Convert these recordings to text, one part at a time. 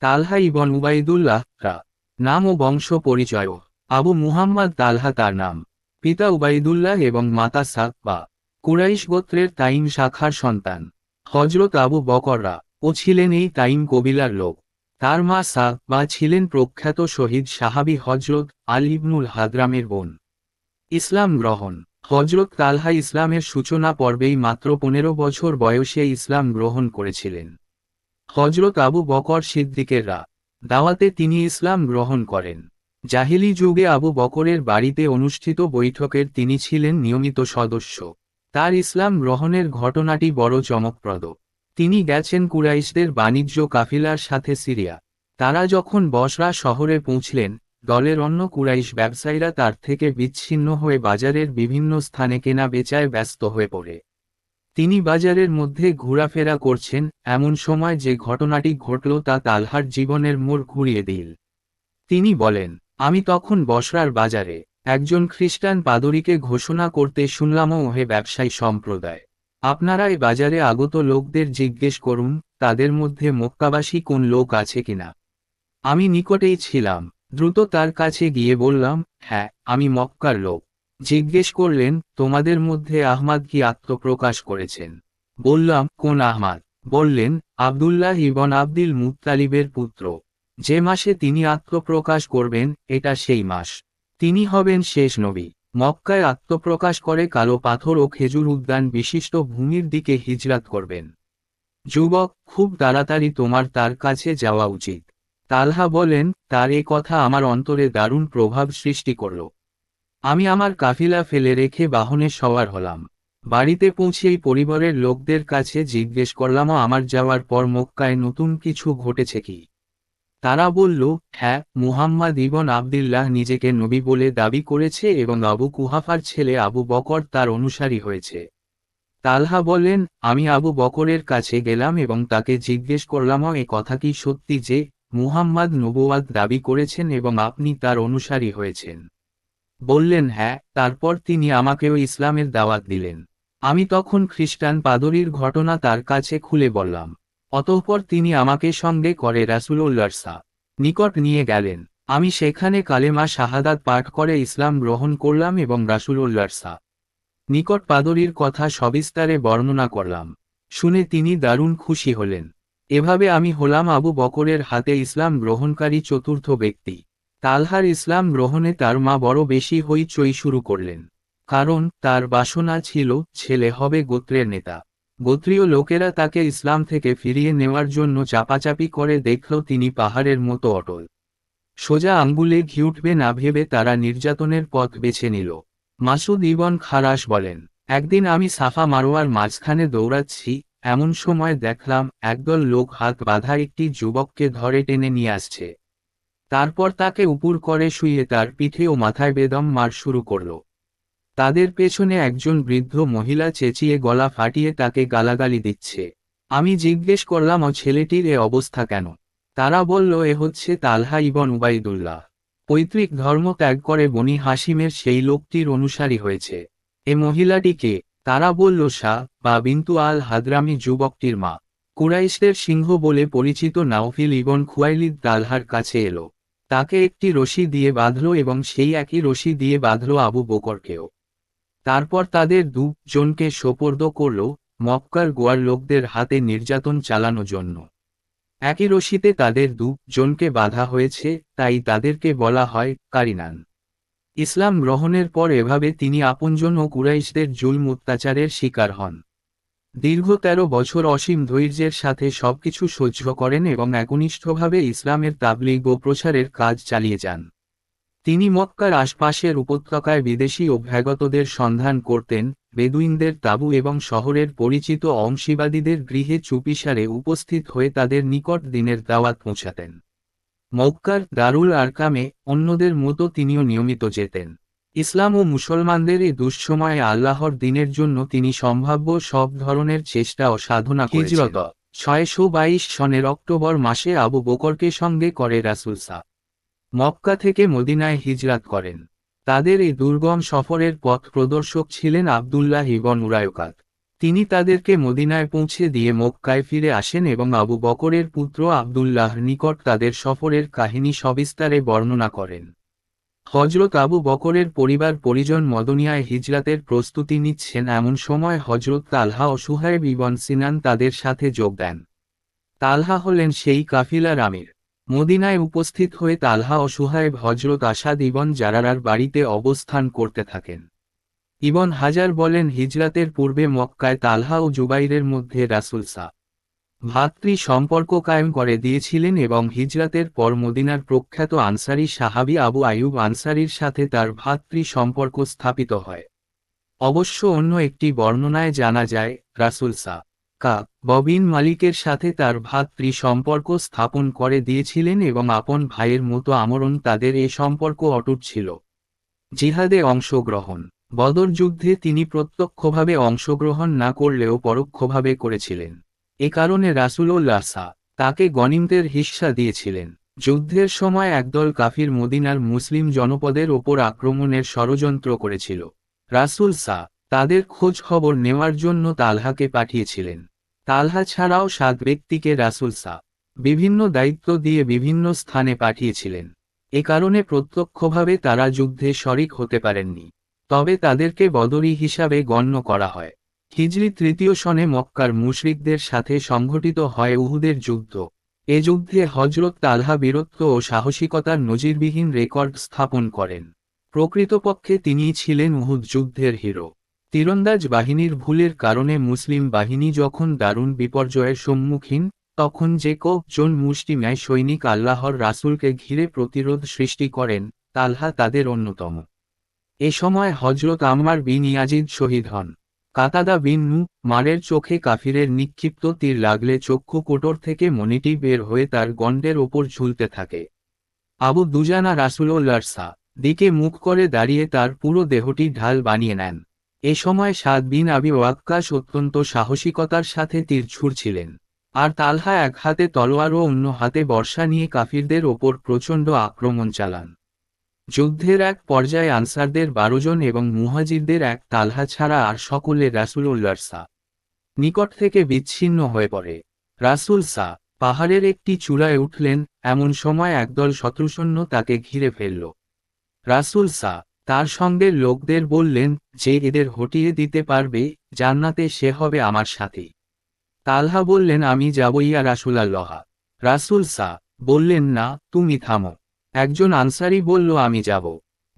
তালহা ibn Ubaidullah, রা। নাম ও বংশ পরিচয় আবু মুহাম্মদ তালহা তার নাম। পিতা উবাইদুল্লাহ এবং মাতা সাক বা। কুরাইশ গোত্রের তাইম শাখার সন্তান। হজরত আবু বকররা ও ছিলেন এই তাইম কবিলার লোক। তার মা সাক বা ছিলেন প্রখ্যাত শহীদ সাহাবি হজরত আল ইবনুল হাদরামের বোন। ইসলাম গ্রহণ। হজরত তালহা ইসলামের সূচনা পর্বেই মাত্র পনেরো বছর বয়সে ইসলাম গ্রহণ করেছিলেন। হজরত আবু বকর সিদ্দিকেররা দাওয়াতে তিনি ইসলাম গ্রহণ করেন। জাহিলি যুগে আবু বকরের বাড়িতে অনুষ্ঠিত বৈঠকের তিনি ছিলেন নিয়মিত সদস্য। তার ইসলাম গ্রহণের ঘটনাটি বড় চমকপ্রদ। তিনি গেছেন কুরাইশদের বাণিজ্য কাফিলার সাথে সিরিয়া। তারা যখন বসরা শহরে পৌঁছলেন, দলের অন্য কুরাইশ ব্যবসায়ীরা তার থেকে বিচ্ছিন্ন হয়ে বাজারের বিভিন্ন স্থানে কেনা বেচায় ব্যস্ত হয়ে পড়ে। তিনি বাজারের মধ্যে ঘোরাফেরা করছেন, এমন সময় যে ঘটনাটি ঘটল তা তালহার জীবনের মোড় ঘুরিয়ে দিল। তিনি বলেন, আমি তখন বসরার বাজারে একজন খ্রিস্টান পাদরীকে ঘোষণা করতে শুনলাম, ওহে ব্যবসায়ী সম্প্রদায়, আপনারা এই বাজারে আগত লোকদের জিজ্ঞেস করুন, তাদের মধ্যে মক্কাবাসী কোন লোক আছে কিনা? আমি নিকটেই ছিলাম, দ্রুত তার কাছে গিয়ে বললাম হ্যাঁ আমি মক্কার লোক। জিজ্ঞেস করলেন, তোমাদের মধ্যে আহমাদ কি আত্মপ্রকাশ করেছেন? বললাম, কোন আহমাদ? বললেন, আবদুল্লাহ ইবন আব্দুল মুত্তালিবের পুত্র। যে মাসে তিনি আত্মপ্রকাশ করবেন, এটা সেই মাস। তিনি হবেন শেষ নবী। মক্কায় আত্মপ্রকাশ করে কালো পাথর ও খেজুর উদ্যান বিশিষ্ট ভূমির দিকে হিজরাত করবেন। যুবক, খুব তাড়াতাড়ি তোমার তার কাছে যাওয়া উচিত। তালহা বলেন, তার এ কথা আমার অন্তরে দারুণ প্রভাব সৃষ্টি করল। আমি আমার কাফিলা ফেলে রেখে বাহনে সওয়ার হলাম। বাড়িতে পৌঁছেই পরিবারের লোকদের কাছে জিজ্ঞেস করলাম, আমার যাওয়ার পর মক্কায় নতুন কিছু ঘটেছে কি? তারা বলল হ্যাঁ মুহাম্মদ ইবন আবদুল্লাহ নিজেকে নবী বলে দাবি করেছে এবং আবু কুহাফার ছেলে আবু বকর তার অনুসারী হয়েছে। তালহা বলেন আমি আবু বকরের কাছে গেলাম এবং তাকে জিজ্ঞেস করলাম, এ কথা কি সত্যি যে মুহাম্মদ নবুয়াদ দাবি করেছেন এবং আপনি তার অনুসারী হয়েছেন? বললেন হ্যাঁ তারপর তিনি আমাকেও ইসলামের দাওয়াত দিলেন। আমি তখন খ্রিস্টান পাদরীর ঘটনা তার কাছে খুলে বললাম। অতঃপর তিনি আমাকে সঙ্গে করে রাসুলোল্লার নিকট নিয়ে গেলেন। আমি সেখানে কালেমা শাহাদাত পাঠ করে ইসলাম গ্রহণ করলাম এবং রাসুলোল্লার নিকট পাদরীর কথা সবিস্তারে বর্ণনা করলাম। শুনে তিনি দারুণ খুশি হলেন। এভাবে আমি হলাম আবু বকরের হাতে ইসলাম গ্রহণকারী চতুর্থ ব্যক্তি। তালহার ইসলাম গ্রহণে তার মা বড় বেশি হইচই শুরু করলেন। কারণ, তার বাসনা ছিল, ছেলে হবে গোত্রের নেতা। গোত্রীয় লোকেরা তাকে ইসলাম থেকে ফিরিয়ে নেওয়ার জন্য চাপাচাপি করে দেখল তিনি পাহাড়ের মতো অটল। সোজা আঙ্গুলে ঘি উঠবে না ভেবে তারা নির্যাতনের পথ বেছে নিল। মাসুদ ইবন খারাস বলেন, একদিন আমি সাফা মারোয়ার মাঝখানে দৌড়াচ্ছি, এমন সময় দেখলাম একদল লোক হাত বাঁধা একটি যুবককে ধরে টেনে নিয়ে আসছে। তারপর তাকে উপুর করে শুয়ে তার পিঠে ও মাথায় বেদম মার শুরু করল। তাদের পেছনে একজন বৃদ্ধ মহিলা চেঁচিয়ে গলা ফাটিয়ে তাকে গালাগালি দিচ্ছে। আমি জিজ্ঞেস করলাম, ও ছেলেটির এ অবস্থা কেন? তারা বলল, এ হচ্ছে তালহা ইবন উবাইদুল্লাহ। পৈতৃক ধর্ম ত্যাগ করে বনি হাসিমের সেই লোকটির অনুসারী হয়েছে। এ মহিলাটিকে তারা বলল, শাহ বা বিন্তু আল হাদরামি যুবকটির মা। কুরাইশদের সিংহ বলে পরিচিত নাওফিল ইবন খুয়াইলিদ তালহার কাছে এলো। তাকে একটি রশি দিয়ে বাঁধল এবং সেই একই রশি দিয়ে বাঁধল আবু বকরকেও। তারপর তাদের দু জনকে সোপর্দ করল মক্কার গোয়ার লোকদের হাতে নির্যাতন চালানো জন্য। একই রশিতে তাদের দু জনকে বাধা হয়েছে, তাই তাদেরকে বলা হয় কারিনান। ইসলাম গ্রহণের পর এভাবে তিনি আপনজন ও কুরাইশদের জুলম অত্যাচারের শিকার হন। দীর্ঘ তেরো বছর অসীম ধৈর্যের সাথে সবকিছু সহ্য করেন এবং একনিষ্ঠভাবে ইসলামের তাবলিগ ও প্রসারের কাজ চালিয়ে যান। তিনি মক্কার আশপাশের উপত্যকায় বিদেশি অভ্যাগতদের সন্ধান করতেন, বেদুইনদের তাবু এবং শহরের পরিচিত অংশীবাদীদের গৃহে চুপিসারে উপস্থিত হয়ে তাদের নিকট দিনের দাওয়াত পৌঁছাতেন। মক্কার দারুল আরকামে অন্যদের মতো তিনিও নিয়মিত যেতেন। ইসলাম ও মুসলমানদের এই দুঃসময়ে আল্লাহর দিনের জন্য তিনি সম্ভাব্য সব ধরনের চেষ্টা ও সাধনা হিজরত। ছয়শো বাইশ সনের অক্টোবর মাসে আবু বকরকে সঙ্গে করে রাসুলসা মক্কা থেকে মদিনায় হিজরাত করেন। তাদের এই দুর্গম সফরের পথ প্রদর্শক ছিলেন আবদুল্লাহ ইবন উরায়কাত। তিনি তাদেরকে মদিনায় পৌঁছে দিয়ে মক্কায় ফিরে আসেন এবং আবু বকরের পুত্র আবদুল্লাহ নিকট তাদের সফরের কাহিনী সবিস্তারে বর্ণনা করেন। হজরত আবু বকরের পরিবার পরিজন মদনিয়ায় হিজরাতের প্রস্তুতি নিচ্ছেন এমন সময় হজরত তালহা ও সুহাইব ইবন সিনান তাদের সাথে যোগ দেন। তালহা হলেন সেই কাফিলার আমির। মদিনায় উপস্থিত হয়ে তালহা ও সুহাইব হজরত আসাদ ইবন জারারার বাড়িতে অবস্থান করতে থাকেন। ইবন হাজার বলেন, হিজরাতের পূর্বে মক্কায় তালহা ও জুবাইরের মধ্যে রাসুল সা ভাতৃ সম্পর্ক কায়েম করে দিয়েছিলেন এবং হিজরাতের পর মদিনার প্রখ্যাত আনসারি সাহাবি আবু আয়ুব আনসারির সাথে তার ভাতৃ সম্পর্ক স্থাপিত হয়। অবশ্য অন্য একটি বর্ণনায় জানা যায়, রাসুল সা কা ববিন মালিকের সাথে তার ভাতৃ সম্পর্ক স্থাপন করে দিয়েছিলেন এবং আপন ভাইয়ের মতো আমরণ তাদের এ সম্পর্ক অটুট ছিল। জিহাদে অংশগ্রহণ। বদর যুদ্ধে তিনি প্রত্যক্ষভাবে অংশগ্রহণ না করলেও পরোক্ষভাবে করেছিলেন। এ কারণে রাসুলোল্লাহ তাকে গনিমদের হিস্সা দিয়েছিলেন। যুদ্ধের সময় একদল কাফির মদিনার মুসলিম জনপদের ওপর আক্রমণের ষড়যন্ত্র করেছিল। রাসুল সা তাদের খোঁজ খবর নেওয়ার জন্য তালহাকে পাঠিয়েছিলেন। তালহা ছাড়াও সাত ব্যক্তিকে রাসুল সা বিভিন্ন দায়িত্ব দিয়ে বিভিন্ন স্থানে পাঠিয়েছিলেন। এ কারণে প্রত্যক্ষভাবে তারা যুদ্ধে শরিক হতে পারেননি। তবে তাদেরকে বদরি হিসাবে গণ্য করা হয়। হিজরি তৃতীয় সনে মক্কার মুশরিকদের সাথে সংঘটিত হয় উহুদের যুদ্ধ। এ যুদ্ধে হজরত তালহা বীরত্ব ও সাহসিকতার নজিরবিহীন রেকর্ড স্থাপন করেন। প্রকৃতপক্ষে তিনিই ছিলেন উহুদ যুদ্ধের হিরো। তীরন্দাজ বাহিনীর ভুলের কারণে মুসলিম বাহিনী যখন দারুণ বিপর্যয়ের সম্মুখীন, তখন যে কজন মুষ্টিমেয় সৈনিক আল্লাহর রাসুলকে ঘিরে প্রতিরোধ সৃষ্টি করেন, তালহা তাদের অন্যতম। এ সময় হজরত আম্মার বিন ইয়াজিদ শহীদ হন। কাতাদা বিন নু মারের চোখে কাফিরের নিক্ষিপ্ত তীর লাগলে চক্ষু কোটর থেকে মনিটি বের হয়ে তার গণ্ডের ওপর ঝুলতে থাকে। আবু দুজানা রাসুলোল্লার সা, দিকে মুখ করে দাঁড়িয়ে তার পুরো দেহটি ঢাল বানিয়ে নেন। এ সময় সাদ বিন আবি ওয়াক্কাস অত্যন্ত সাহসিকতার সাথে তীর ছুড়ছিলেন। আর তালহা এক হাতে তলোয়ার ও অন্য হাতে বর্ষা নিয়ে কাফিরদের ওপর প্রচণ্ড আক্রমণ চালান। যুদ্ধের এক পর্যায়ে আনসারদের বারো জন এবং মুহাজিরদের এক তালহা ছাড়া আর সকলে রাসুল উল্লার সা নিকট থেকে বিচ্ছিন্ন হয়ে পড়ে। রাসুল সা পাহাড়ের একটি চূড়ায় উঠলেন, এমন সময় একদল শত্রুসৈন্য তাকে ঘিরে ফেলল। রাসুল সা তার সঙ্গে লোকদের বললেন, যে এদের হটিয়ে দিতে পারবে, জান্নাতে সে হবে আমার সাথে। তালহা বললেন, আমি যাব ইয়া রাসুলাল্লহা। রাসুল সা বললেন, না, তুমি থামো। একজন আনসারি বলল, আমি যাব।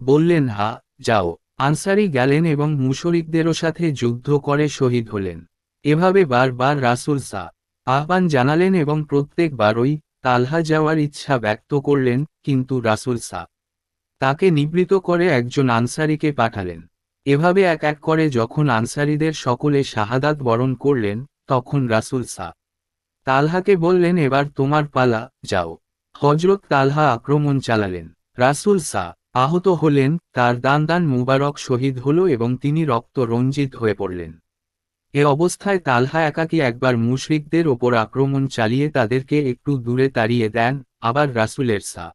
বললেন, হা, যাও। আনসারি গেলেন এবং মুশরিকদেরও সাথে যুদ্ধ করে শহীদ হলেন। এভাবে বারবার রাসুল সা, আহ্বান জানালেন এবং প্রত্যেকবারই তালহা যাওয়ার ইচ্ছা ব্যক্ত করলেন, কিন্তু রাসুল সা তাকে নিবৃত করে একজন আনসারিকে পাঠালেন। এভাবে এক এক করে যখন আনসারিদের সকলে শাহাদাত বরণ করলেন, তখন রাসুল সা তালহাকে বললেন, এবার তোমার পালা, যাও। হজরত তালহা আক্রমণ চালালেন। রাসুল সা, আহত হলেন, তার দান দান মুবারক শহীদ হল এবং তিনি রক্ত রঞ্জিত হয়ে পড়লেন। এ অবস্থায় তালহা একাকি একবার মুশরিকদের ওপর আক্রমণ চালিয়ে তাদেরকে একটু দূরে তাড়িয়ে দেন, আবার রাসুলের সা।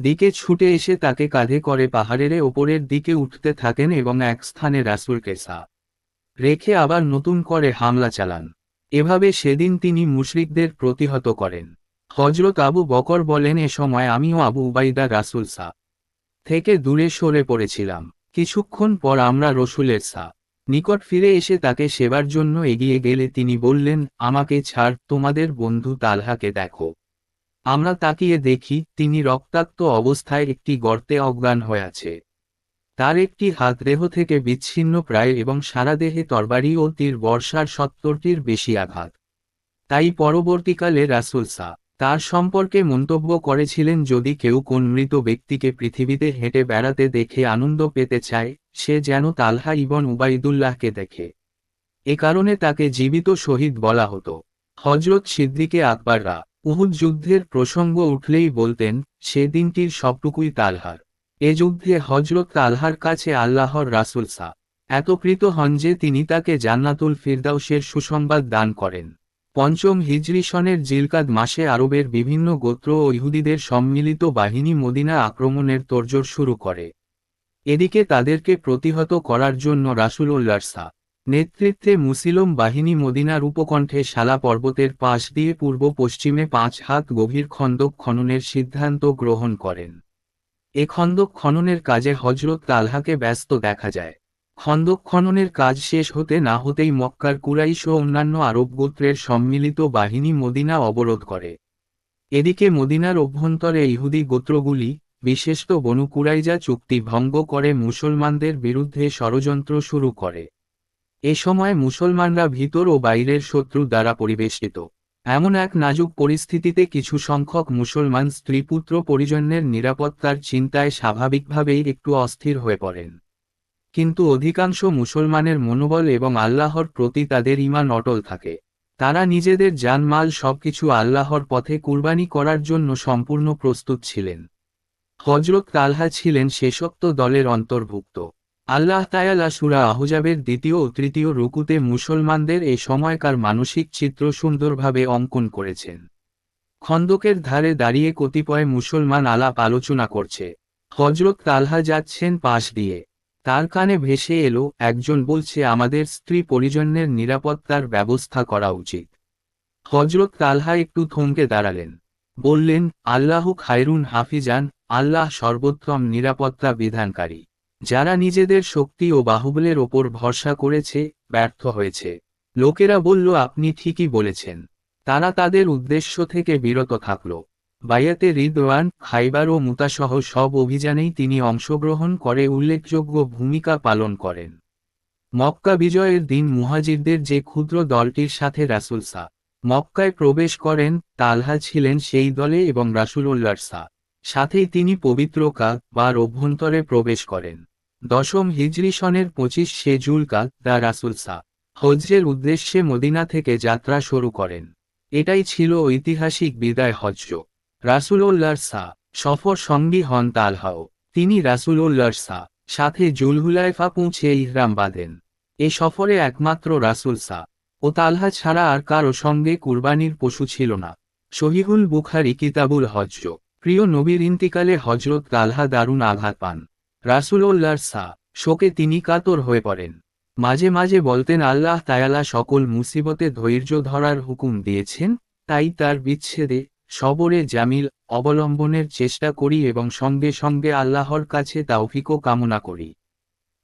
দিকে ছুটে এসে তাকে কাঁধে করে পাহাড়ের ওপরের দিকে উঠতে থাকেন এবং এক স্থানে রাসুলকে সা। রেখে আবার নতুন করে হামলা চালান। এভাবে সেদিন তিনি মুশরিকদের প্রতিহত করেন। হজরত আবু বকর বলেন, এ সময় আমিও আবু উবাইদা রাসুল সা থেকে দূরে সরে পড়েছিলাম। কিছুক্ষণ পর আমরা রসুলের সা নিকট ফিরে এসে তাকে সেবার জন্য এগিয়ে গেলে তিনি বললেন, আমাকে ছাড়, তোমাদের বন্ধু তালহাকে দেখো। আমরা তাকিয়ে দেখি, তিনি রক্তাক্ত অবস্থায় একটি গর্তে অজ্ঞান হয়ে আছে। তার একটি হাত দেহ থেকে বিচ্ছিন্ন প্রায় এবং সারা দেহে তরবারি ও তীর বর্ষার সত্তরটির বেশি আঘাত। তাই পরবর্তীকালে রাসুল সা তার সম্পর্কে মন্তব্য করেছিলেন যদি কেউ কোন মৃত ব্যক্তিকে পৃথিবীতে হেঁটে বেড়াতে দেখে আনন্দ পেতে চায়, সে যেন তালহা ইবন উবাইদুল্লাহকে দেখে। এ কারণে তাকে জীবিত শহীদ বলা হতো। হজরত সিদ্দিকে আকবররা উহুদ যুদ্ধের প্রসঙ্গ উঠলেই বলতেন, সে দিনটির সবটুকুই তালহার। এ যুদ্ধে হজরত তালহার কাছে আল্লাহর রাসুল সা। এত কৃত হন যে তিনি তাকে জান্নাতুল ফিরদাউসের সুসংবাদ দান করেন। পঞ্চম হিজরি সনের জিলকাদ মাসে আরবের বিভিন্ন গোত্র ও ইহুদিদের সম্মিলিত বাহিনী মদিনা আক্রমণের তোড়জোড় শুরু করে। এদিকে তাদেরকে প্রতিহত করার জন্য রাসুল সা, নেতৃত্বে মুসিলম বাহিনী মদিনার উপকণ্ঠে শালা পর্বতের পাশ দিয়ে পূর্ব পশ্চিমে পাঁচ হাত গভীর খন্দক খননের সিদ্ধান্ত গ্রহণ করেন। এ খন্দক খননের কাজে হজরত তালহাকে ব্যস্ত দেখা যায়। খন্দক খননের কাজ শেষ হতে না হতেই মক্কার কুরাইশ ও অন্যান্য আরব গোত্রের সম্মিলিত বাহিনী মদিনা অবরোধ করে। এদিকে মদিনার অভ্যন্তরে ইহুদি গোত্রগুলি, বিশেষত বনু কুরাইজা চুক্তি ভঙ্গ করে মুসলমানদের বিরুদ্ধে ষড়যন্ত্র শুরু করে। এ সময় মুসলমানরা ভিতর ও বাইরের শত্রু দ্বারা পরিবেষ্টিত। এমন এক নাজুক পরিস্থিতিতে কিছু সংখ্যক মুসলমান স্ত্রীপুত্র পরিজনের নিরাপত্তার চিন্তায় স্বাভাবিকভাবেই একটু অস্থির হয়ে পড়েন। কিন্তু অধিকাংশ মুসলমানের মনোবল এবং আল্লাহর প্রতি তাদের ইমান অটল থাকে। তারা নিজেদের জানমাল সবকিছু আল্লাহর পথে কুরবানি করার জন্য সম্পূর্ণ প্রস্তুত ছিলেন। হজরত তালহা ছিলেন শেষোক্ত দলের অন্তর্ভুক্ত। আল্লাহ তায়ালা সুরা আহজাবের দ্বিতীয় ও তৃতীয় রুকুতে মুসলমানদের এ সময়কার মানসিক চিত্র সুন্দরভাবে অঙ্কন করেছেন। খন্দকের ধারে দাঁড়িয়ে কতিপয় মুসলমান আলাপ আলোচনা করছে। হজরত তালহা যাচ্ছেন পাশ দিয়ে। তার কানে ভেসে এলো, একজন বলছে, আমাদের স্ত্রী পরিজনের নিরাপত্তার ব্যবস্থা করা উচিত। হজরত তালহা একটু থমকে দাঁড়ালেন। বললেন, আল্লাহ খায়রুন হাফিজান, আল্লাহ সর্বোত্তম নিরাপত্তা বিধানকারী। যারা নিজেদের শক্তি ও বাহুবলের ওপর ভরসা করেছে, ব্যর্থ হয়েছে। লোকেরা বলল, আপনি ঠিকই বলেছেন। তারা তাদের উদ্দেশ্য থেকে বিরত থাকল। বায়াতে রিদওয়ান, খাইবার ও মুতাসহ সব অভিযানেই তিনি অংশগ্রহণ করে উল্লেখযোগ্য ভূমিকা পালন করেন। মক্কা বিজয়ের দিন মুহাজিরদের যে ক্ষুদ্র দলটির সাথে রাসুল সা, মক্কায় প্রবেশ করেন, তালহা ছিলেন সেই দলে এবং রাসুলুল্লার সা, সাথেই তিনি পবিত্র কা বার অভ্যন্তরে প্রবেশ করেন। দশম হিজরি সনের পঁচিশ সে জুলকা দা রাসুল সা হজ্জের উদ্দেশ্যে মদিনা থেকে যাত্রা শুরু করেন। এটাই ছিল ঐতিহাসিক বিদায় হজ্জ রাসুলোল্লার সা, সফর সঙ্গী হন তালহাও। তিনি রাসুলোল্লার সা, সাথে জুলহুলাইফা পৌঁছে ইহরাম বাঁধেন। এ সফরে একমাত্র রাসুল সা, ও তালহা ছাড়া আর কারও সঙ্গে কুরবানির পশু ছিল না। শহীহুল বুখারি কিতাবুল হজ্জ, প্রিয় নবীর ইন্তিকালে হজরত তালহা দারুণ আঘাত পান। রাসুলোল্লার সা, শোকে তিনি কাতর হয়ে পড়েন। মাঝে মাঝে বলতেন, আল্লাহ তায়ালা সকল মুসিবতে ধৈর্য ধরার হুকুম দিয়েছেন, তাই তার বিচ্ছেদে সবরে জামিল, অবলম্বনের চেষ্টা করি এবং সঙ্গে সঙ্গে আল্লাহর কাছে তাওফিকও কামনা করি।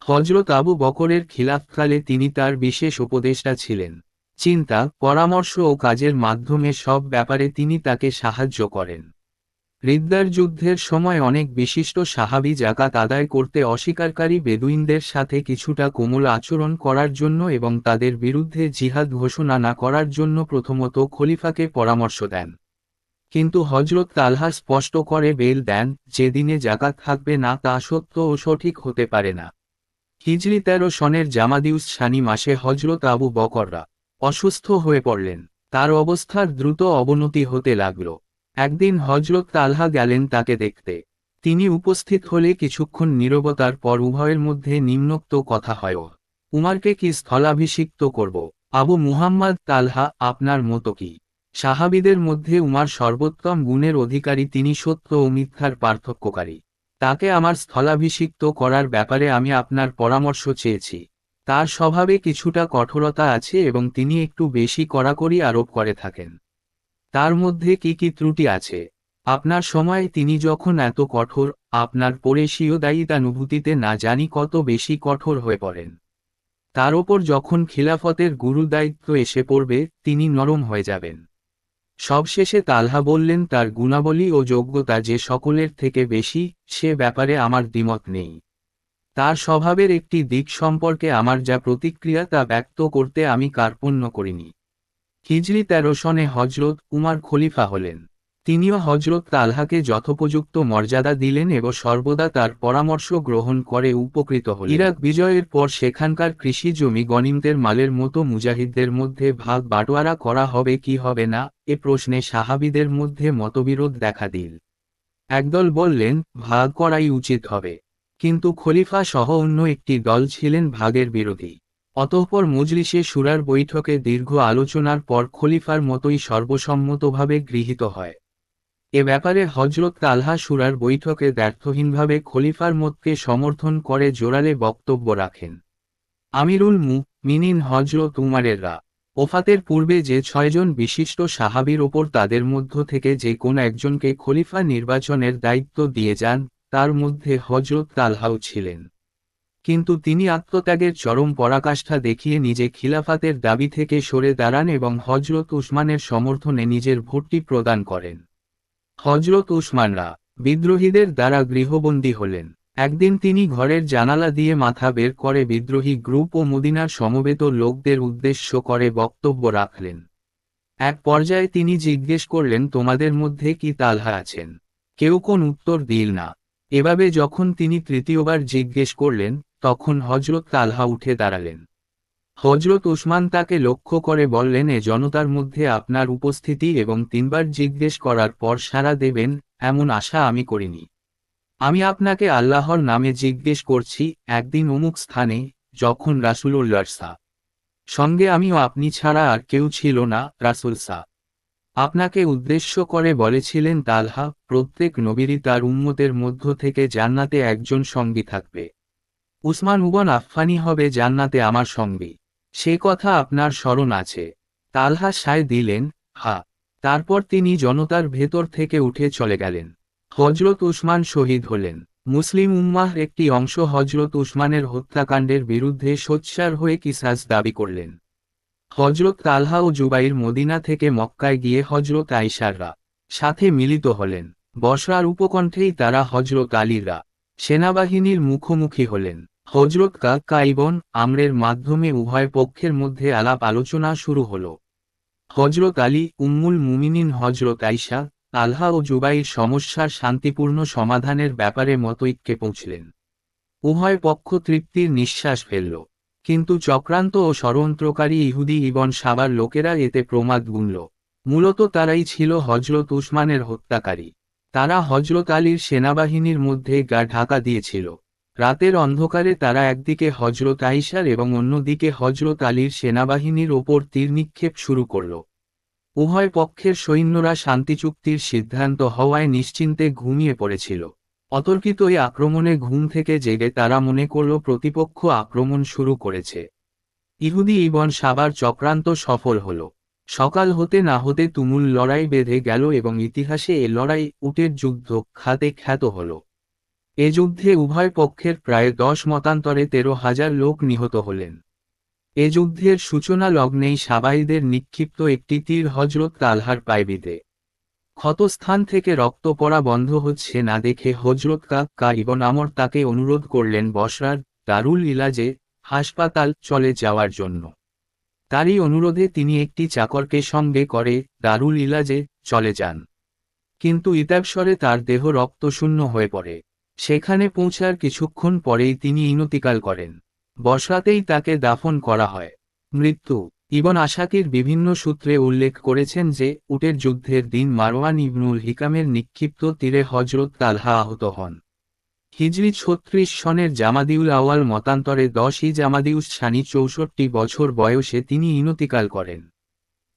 হজরত আবু বকরের খিলাফকালে তিনি তার বিশেষ উপদেষ্টা ছিলেন। চিন্তা, পরামর্শ ও কাজের মাধ্যমে সব ব্যাপারে তিনি তাকে সাহায্য করেন। রিদ্দার যুদ্ধের সময় অনেক বিশিষ্ট সাহাবি জাকাত আদায় করতে অস্বীকারী বেদুইনদের সাথে কিছুটা কোমল আচরণ করার জন্য এবং তাদের বিরুদ্ধে জিহাদ ঘোষণা না করার জন্য প্রথমত খলিফাকে পরামর্শ দেন। কিন্তু হজরত তালহা স্পষ্ট করে বেল দেন যেদিনে জাকাত থাকবে না তা সত্য ও সঠিক হতে পারে না। হিজরি তেরো সনের জামাদিউস সানি মাসে হজরত আবু বকররা অসুস্থ হয়ে পড়লেন। তার অবস্থার দ্রুত অবনতি হতে লাগল। একদিন হজরত তালহা গেলেন তাকে দেখতে। তিনি উপস্থিত হলে কিছুক্ষণ নীরবতার পর উভয়ের মধ্যে নিম্নোক্ত কথা হয় উমারকে কি স্থলাভিষিক্ত করব? আবু মুহাম্মদ তালহা, আপনার মতো কি? সাহাবিদের মধ্যে উমার সর্বোত্তম গুণের অধিকারী তিনি সত্য ও মিথ্যার পার্থক্যকারী। তাকে আমার স্থলাভিষিক্ত করার ব্যাপারে আমি আপনার পরামর্শ চেয়েছি। তার স্বভাবে কিছুটা কঠোরতা আছে এবং তিনি একটু বেশি কড়াকড়ি আরোপ করে থাকেন। তার মধ্যে কি কি ত্রুটি আছে? আপনার সময় তিনি যখন এত কঠোর, আপনার পরেশীয় দায়িতানুভূতিতে না জানি কত বেশি কঠোর হয়ে পড়েন। তার ওপর যখন খিলাফতের গুরু দায়িত্ব এসে পড়বে, তিনি নরম হয়ে যাবেন। সবশেষে তালহা বললেন, তার গুণাবলী ও যোগ্যতা যে সকলের থেকে বেশি, সে ব্যাপারে আমার দ্বিমত নেই। তার স্বভাবের একটি দিক সম্পর্কে আমার যা প্রতিক্রিয়া তা ব্যক্ত করতে আমি কার্পণ্য করিনি। হিজরি তেরো সনে হজরত উমার খলিফা হলেন। তিনিও হজরত তালহাকে যথোপযুক্ত মর্যাদা দিলেন এবং সর্বদা তার পরামর্শ গ্রহণ করে উপকৃত হল ইরাক বিজয়ের পর সেখানকার কৃষি জমি গনিমদের মালের মতো মুজাহিদদের মধ্যে ভাগ বাটোয়ারা করা হবে কি হবে না, এ প্রশ্নে সাহাবিদের মধ্যে মতবিরোধ দেখা দিল। একদল বললেন, ভাগ করাই উচিত হবে। কিন্তু খলিফা সহ অন্য একটি দল ছিলেন ভাগের বিরোধী। অতঃপর মজলিসে সুরার বৈঠকে দীর্ঘ আলোচনার পর খলিফার মতোই সর্বসম্মতভাবে গৃহীত হয়। এ ব্যাপারে হজরত তালহা সুরার বৈঠকে ব্যর্থহীনভাবে খলিফার মতকে সমর্থন করে জোরালে বক্তব্য রাখেন। আমিরুল মু মিনিন হজরত উমারেররা ওফাতের পূর্বে যে ছয়জন বিশিষ্ট সাহাবীর ওপর তাদের মধ্য থেকে যে কোন একজনকে খলিফা নির্বাচনের দায়িত্ব দিয়ে যান, তার মধ্যে হজরত তালহাও ছিলেন। কিন্তু তিনি আত্মত্যাগের চরম পরাকাষ্ঠা দেখিয়ে নিজে খিলাফাতের দাবি থেকে সরে দাঁড়ান এবং হজরত উসমানের সমর্থনে নিজের ভোটটি প্রদান করেন। হজরত উসমানরা বিদ্রোহীদের দ্বারা গৃহবন্দী হলেন। একদিন তিনি ঘরের জানালা দিয়ে মাথা বের করে বিদ্রোহী গ্রুপ ও মদিনার সমবেত লোকদের উদ্দেশ্য করে বক্তব্য রাখলেন। এক পর্যায়ে তিনি জিজ্ঞেস করলেন, তোমাদের মধ্যে কি তালহা আছেন? কেউ কোন উত্তর দিল না। এভাবে যখন তিনি তৃতীয়বার জিজ্ঞেস করলেন, তখন হজরত তালহা উঠে দাঁড়ালেন। হজরত উসমান তাকে লক্ষ্য করে বললেন, এ জনতার মধ্যে আপনার উপস্থিতি এবং তিনবার জিজ্ঞেস করার পর সাড়া দেবেন, এমন আশা আমি করিনি। আমি আপনাকে আল্লাহর নামে জিজ্ঞেস করছি, একদিন অমুক স্থানে, যখন রাসুলুল্লাহ সা। সঙ্গে আমিও আপনি ছাড়া আর কেউ ছিল না, রাসুল সা। আপনাকে উদ্দেশ্য করে বলেছিলেন, তালহা, প্রত্যেক নবীরই তার উম্মতের মধ্য থেকে জান্নাতে একজন সঙ্গী থাকবে। উসমান উবন আফফানি হবে জান্নাতে আমার সঙ্গী। সে কথা আপনার স্মরণ আছে। তালহা সায় দিলেন, হা। তারপর তিনি জনতার ভেতর থেকে উঠে চলে গেলেন। হজরত উসমান শহীদ হলেন। মুসলিম উম্মাহ একটি অংশ হজরত উসমানের হত্যাকাণ্ডের বিরুদ্ধে সোচ্চার হয়ে কিসাস দাবি করলেন। হজরত তালহা ও জুবাইর মদিনা থেকে মক্কায় গিয়ে হজরত আইসাররা সাথে মিলিত হলেন। বসরার উপকণ্ঠেই তারা হজরত আলীরা সেনাবাহিনীর মুখোমুখি হলেন। হজরত কা কাইবন আমরের মাধ্যমে উভয় পক্ষের মধ্যে আলাপ আলোচনা শুরু হল। হজরত আলী, উম্মুল মুমিনিন হজরত আইসা আলহা ও জুবাইর সমস্যার শান্তিপূর্ণ সমাধানের ব্যাপারে মতৈক্যে পৌঁছলেন। উভয় পক্ষ তৃপ্তির নিঃশ্বাস ফেলল, কিন্তু চক্রান্ত ও ষড়যন্ত্রকারী ইহুদি ইবন সাবার লোকেরা এতে প্রমাদ গুনল। মূলত তারাই ছিল হজরত উসমানের হত্যাকারী। তারা হজরত আলীর সেনাবাহিনীর মধ্যে গা ঢাকা দিয়েছিল। রাতের অন্ধকারে তারা একদিকে হজরত আইসার এবং অন্যদিকে হজরত আলীর সেনাবাহিনীর ওপর তীর নিক্ষেপ শুরু করল। উভয় পক্ষের সৈন্যরা শান্তি চুক্তির সিদ্ধান্ত হওয়ায় নিশ্চিন্তে ঘুমিয়ে পড়েছিল। অতর্কিত এই আক্রমণে ঘুম থেকে জেগে তারা মনে করল প্রতিপক্ষ আক্রমণ শুরু করেছে। ইহুদি ইবন সাবার চক্রান্ত সফল হল। সকাল হতে না হতে তুমুল লড়াই বেঁধে গেল এবং ইতিহাসে এ লড়াই উটের যুদ্ধ খাতে খ্যাত হল। এ যুদ্ধে উভয় পক্ষের প্রায় দশ মতান্তরে তেরো হাজার লোক নিহত হলেন। এ যুদ্ধের সূচনা লগ্নেই সাবাইদের নিক্ষিপ্ত একটি তীর হজরত তালহার পাইবিদে। ক্ষতস্থান থেকে রক্ত পড়া বন্ধ হচ্ছে না দেখে হজরত কাক্কা ইবন আমর তাকে অনুরোধ করলেন বসরার দারুল ইলাজে হাসপাতাল চলে যাওয়ার জন্য। তারই অনুরোধে তিনি একটি চাকরকে সঙ্গে করে দারুল ইলাজে চলে যান। কিন্তু ইতাবস্বরে তার দেহ রক্তশূন্য হয়ে পড়ে। সেখানে পৌঁছার কিছুক্ষণ পরেই তিনি ইনতিকাল করেন। বসরাতেই তাকে দাফন করা হয়। মৃত্যু। ইবন আশাকির বিভিন্ন সূত্রে উল্লেখ করেছেন যে, উটের যুদ্ধের দিন মারওয়ান ইবনুল হিকামের নিক্ষিপ্ত তীরে হজরত তালহা আহত হন। হিজরি ছত্রিশ সনের জামাদিউল আওয়াল মতান্তরে দশই জামাদিউস সানি চৌষট্টি বছর বয়সে তিনি ইনতিকাল করেন।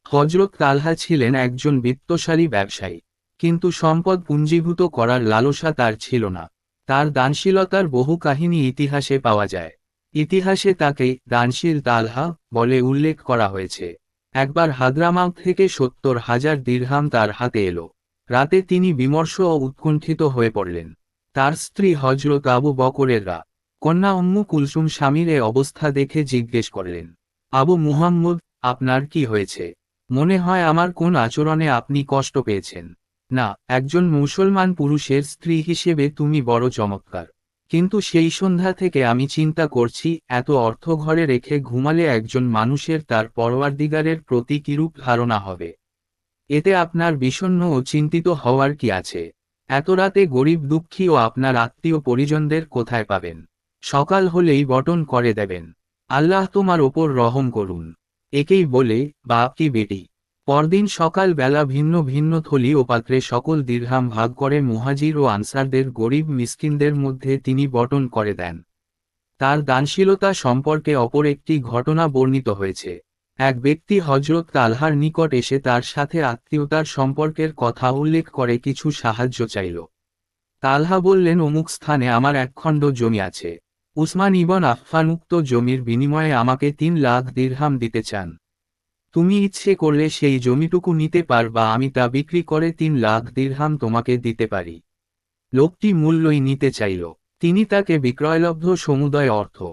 হজরত তালহা ছিলেন একজন বিত্তশালী ব্যবসায়ী, কিন্তু সম্পদ পুঞ্জীভূত করার লালসা তার ছিল না। তার দানশীলতার বহু কাহিনী ইতিহাসে পাওয়া যায়। ইতিহাসে তাকে দানশীল তালহা বলে উল্লেখ করা হয়েছে। একবার হাদ্রামাউত থেকে সত্তর হাজার দীর্ঘাম তার হাতে এলো। রাতে তিনি বিমর্ষ ও উৎকণ্ঠিত হয়ে পড়লেন। তার স্ত্রী হজরত আবু বকরেররা কন্যা উম্মু কুলসুম স্বামীর এ অবস্থা দেখে জিজ্ঞেস করলেন, আবু মুহাম্মদ, আপনার কি হয়েছে? মনে হয় আমার কোন আচরণে আপনি কষ্ট পেয়েছেন। না, একজন মুসলমান পুরুষের স্ত্রী হিসেবে তুমি বড় চমৎকার। কিন্তু সেই সন্ধ্যা থেকে আমি চিন্তা করছি, এত অর্থ ঘরে রেখে ঘুমালে একজন মানুষের তার পরওয়ারদিগারের প্রতি কিরূপ ধারণা হবে? এতে আপনার বিষণ্ন ও চিন্তিত হওয়ার কি আছে? এত রাতে গরিব দুঃখী ও আপনার আত্মীয় পরিজনদের কোথায় পাবেন? সকাল হলেই বটন করে দেবেন। আল্লাহ তোমার ওপর রহম করুন। একেই বলে, বাপ কি বেটি? পরদিন সকাল বেলা ভিন্ন ভিন্ন থলি ও পাত্রে সকল দীর্ঘাম ভাগ করে মুহাজির ও আনসারদের গরিব মিসকিনদের মধ্যে তিনি বটন করে দেন। তার দানশীলতা সম্পর্কে অপর একটি ঘটনা বর্ণিত হয়েছে। এক ব্যক্তি হজরত তালহার নিকট এসে তার সাথে আত্মীয়তার সম্পর্কের কথা উল্লেখ করে কিছু সাহায্য চাইল। তালহা বললেন, অমুক স্থানে আমার একখণ্ড জমি আছে। উসমান ইবন আফফান উক্ত জমির বিনিময়ে আমাকে তিন লাখ দিরহাম দিতে চান। তুমি ইচ্ছে করলে সেই জমিটুকু নিতে পার বা আমি তা বিক্রি করে তিন লাখ দীর্হাম তোমাকে দিতে পারি। লোকটি মূল্যই নিতে চাইল। তিনি তাকে বিক্রয়লব্ধ সমুদয় অর্থ